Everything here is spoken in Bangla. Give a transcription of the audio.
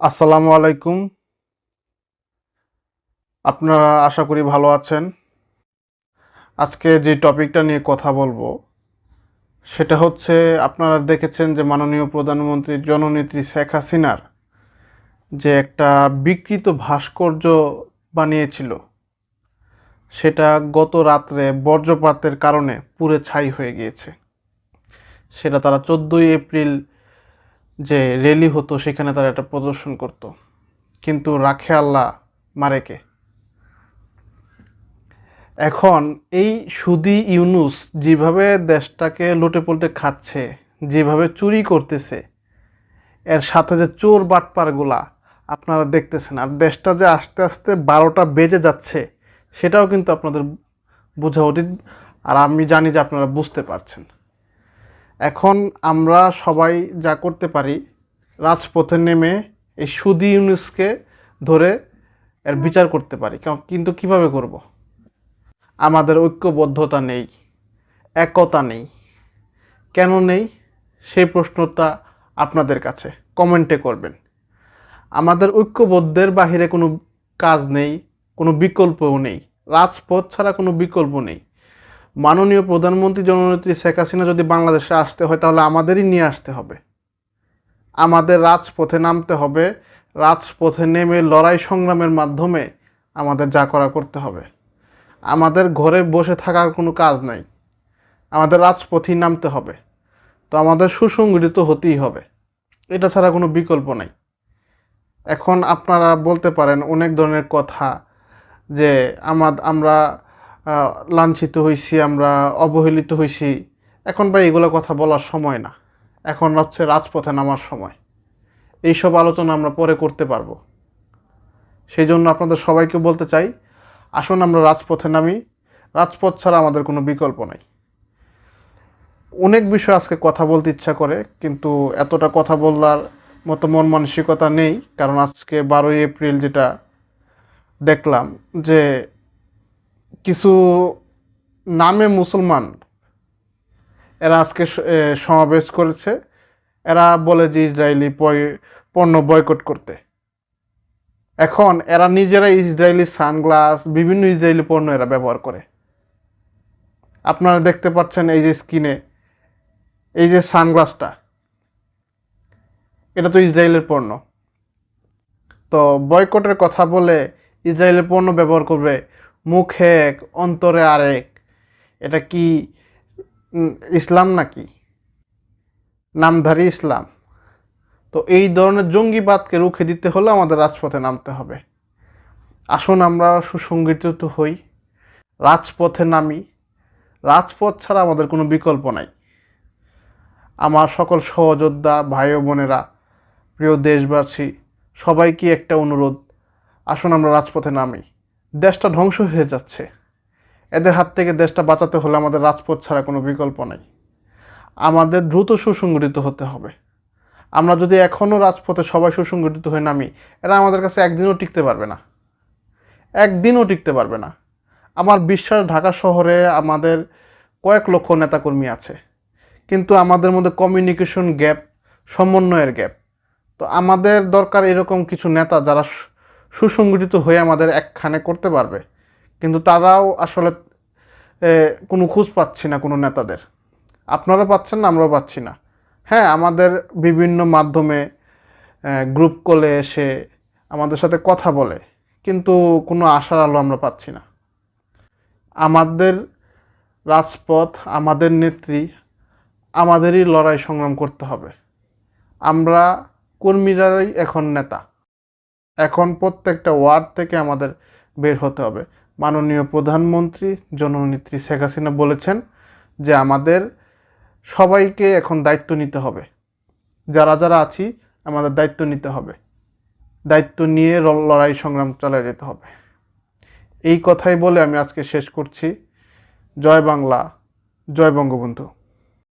আসসালামু আলাইকুম। আপনারা আশা করি ভালো আছেন। আজকে যে টপিকটা নিয়ে কথা বলব, সেটা হচ্ছে আপনারা দেখেছেন যে মাননীয় প্রধানমন্ত্রী জননেত্রী শেখ হাসিনার যে একটা বিকৃত ভাস্কর্য বানিয়েছিল। সেটা গত রাত্রে বজ্রপাতের কারণে পুরে ছাই হয়ে গিয়েছে। সেটা তারা চোদ্দোই এপ্রিল যে র্যালি হতো, সেখানে তারা এটা প্রদর্শন করত। কিন্তু রাখে আল্লাহ মারেকে এখন এই সুদি ইউনুস যেভাবে দেশটাকে লুটে পুলটে খাচ্ছে, যেভাবে চুরি করতেছে, এর সাথে যে চোর বাটপারগুলা আপনারা দেখতেছেন, আর দেশটা যে আস্তে আস্তে বারোটা বেজে যাচ্ছে, সেটাও কিন্তু আপনাদের বোঝা উচিত, আর আমি জানি যে আপনারা বুঝতে পারছেন। এখন আমরা সবাই যা করতে পারি, রাজপথে নেমে এই সুদি ইউনুসকে ধরে এর বিচার করতে পারি। কিন্তু কীভাবে করব। আমাদের ঐক্যবদ্ধতা নেই, একতা নেই। কেন নেই? সেই প্রশ্নটা আপনাদের কাছে কমেন্টে করবেন। আমাদের ঐক্যবদ্ধের বাহিরে কোনো কাজ নেই, কোনো বিকল্পও নেই। রাজপথ ছাড়া কোনো বিকল্প নেই। মাননীয় প্রধানমন্ত্রী জননেত্রী শেখ হাসিনা যদি বাংলাদেশে আসতে হয় তাহলে আমাদেরই নিয়ে আসতে হবে। আমাদের রাজপথে নামতে হবে। রাজপথে নেমে লড়াই সংগ্রামের মাধ্যমে আমাদের যা করা করতে হবে। আমাদের ঘরে বসে থাকার কোনো কাজ নাই। আমাদের রাজপথেই নামতে হবে। তো আমাদের সুসংগঠিত হতেই হবে। এটা ছাড়া কোনো বিকল্প নাই। এখন আপনারা বলতে পারেন অনেক ধরনের কথা যে আমরা আহ, লাঞ্ছিত হয়েছি আমরা অবহেলিত হয়েছি এখন ভাই এগুলো কথা বলার সময় না। এখন হচ্ছে রাজপথে নামার সময়। এইসব আলোচনা আমরা পরে করতে পারব। সেই জন্য আপনাদের সবাইকে বলতে চাই, আসুন আমরা রাজপথে নামি। রাজপথ ছাড়া আমাদের কোনো বিকল্প নাই। অনেক বিষয় আজকে কথা বলতে ইচ্ছা করে, কিন্তু এতটা কথা বলার মতো মন মানসিকতা নেই। কারণ আজকে বারোই এপ্রিল যেটা দেখলাম যে কিছু নামে মুসলমান এরা আজকে সমাবেশ করেছে। এরা বলে যে ইসরায়েলি পণ্য বয়কট করতে। এখন এরা নিজেরা ইসরায়েলি সানগ্লাস, বিভিন্ন ইসরায়েলি পণ্য এরা ব্যবহার করে। আপনারা দেখতে পাচ্ছেন এই যে স্কিনে এই যে সানগ্লাসটা। এটা তো ইসরায়েলের পণ্য। তো বয়কটের কথা বলে ইসরায়েলের পণ্য ব্যবহার করবে মুখে এক, অন্তরে আরেক। এটা কি ইসলাম নাকি? নামধারী ইসলাম। তো এই ধরনের জঙ্গিবাদকে রুখে দিতে হলে আমাদের রাজপথে নামতে হবে। আসুন আমরা সুসংগঠিত হই, রাজপথে নামি। রাজপথ ছাড়া আমাদের কোনো বিকল্প নাই। আমার সকল সহযোদ্ধা, ভাই বোনেরা, প্রিয় দেশবাসী, সবাইকে একটা অনুরোধ। আসুন আমরা রাজপথে নামি। দেশটা ধ্বংস হয়ে যাচ্ছে। এদের হাত থেকে দেশটা বাঁচাতে হলে আমাদের রাজপথ ছাড়া কোনো বিকল্প নাই। আমাদের দ্রুত সুসংগঠিত হতে হবে। আমরা যদি এখনও রাজপথে সবাই সুসংগঠিত হয়ে নামি, এরা আমাদের কাছে একদিনও টিকতে পারবে না। একদিনও টিকতে পারবে না। আমার বিশ্বাস, ঢাকা শহরে আমাদের কয়েক লক্ষ নেতাকর্মী আছে। কিন্তু আমাদের মধ্যে কমিউনিকেশন গ্যাপ সমন্বয়ের গ্যাপ তো আমাদের দরকার এরকম কিছু নেতা যারা সুসংগঠিত হয়ে আমাদের একখানে করতে পারবে। কিন্তু তারাও আসলে কোনো খোঁজ পাচ্ছি না কোনো নেতাদের। আপনারা পাচ্ছেন না, আমরাও পাচ্ছি না। হ্যাঁ আমাদের বিভিন্ন মাধ্যমে গ্রুপ কলে এসে আমাদের সাথে কথা বলে, কিন্তু কোনো আশার আলো আমরা পাচ্ছি না। আমাদের রাজপথ, আমাদের নেত্রী, আমাদেরই লড়াই সংগ্রাম করতে হবে। আমরা কর্মীরাই এখন নেতা। এখন প্রত্যেকটা ওয়ার্ড থেকে আমাদের বের হতে হবে। মাননীয় প্রধানমন্ত্রী জননেত্রী শেখ হাসিনা বলেছেন যে আমাদের সবাইকে এখন দায়িত্ব নিতে হবে। যারা যারা আছি, আমাদের দায়িত্ব নিতে হবে। দায়িত্ব নিয়ে লড়াই সংগ্রাম চালিয়ে যেতে হবে। এই কথাই বলে আমি আজকে শেষ করছি। জয় বাংলা, জয় বঙ্গবন্ধু।